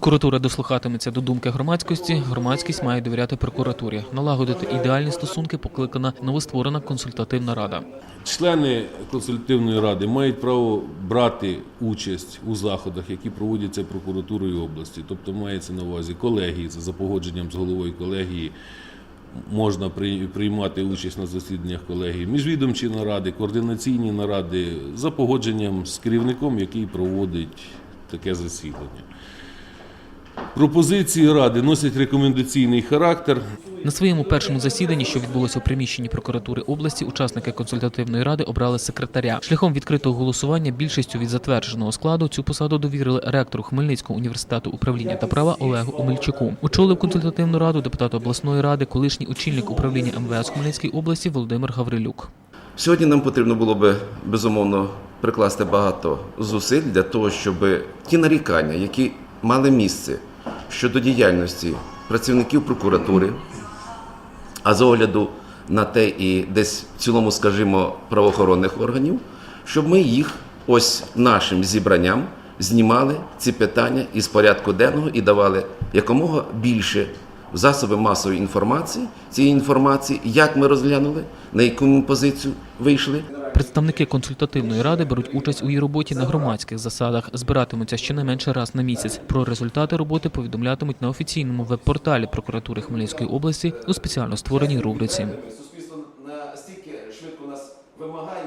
Прокуратура дослухатиметься до думки громадськості. Громадськість має довіряти прокуратурі. Налагодити ідеальні стосунки покликана новостворена консультативна рада. Члени консультативної ради мають право брати участь у заходах, які проводяться прокуратурою області. Тобто мається на увазі колегії, за погодженням з головою колегії. Можна при- приймати участь на засіданнях колегії, міжвідомчі наради, координаційні наради за погодженням з керівником, який проводить таке засідання. Пропозиції ради носять рекомендаційний характер. На своєму першому засіданні, що відбулося у приміщенні прокуратури області, учасники консультативної ради обрали секретаря. Шляхом відкритого голосування більшістю від затвердженого складу цю посаду довірили ректору Хмельницького університету управління та права Олегу Омельчуку. Очолив консультативну раду депутат обласної ради, колишній очільник управління МВС Хмельницької області Володимир Гаврилюк. Сьогодні нам потрібно було би безумовно прикласти багато зусиль для того, щоб ті нарікання, які мали місце щодо діяльності працівників прокуратури, а з огляду на те і десь в цілому, скажімо, правоохоронних органів, щоб ми їх ось нашим зібранням знімали ці питання із порядку денного і давали якомога більше засоби масової інформації цієї інформації, як ми розглянули, на яку позицію вийшли. Представники консультативної ради беруть участь у її роботі на громадських засадах, збиратимуться щонайменше раз на місяць. Про результати роботи повідомлятимуть на офіційному веб-порталі прокуратури Хмельницької області у спеціально створеній рубриці. Суспільство настільки швидко нас вимагає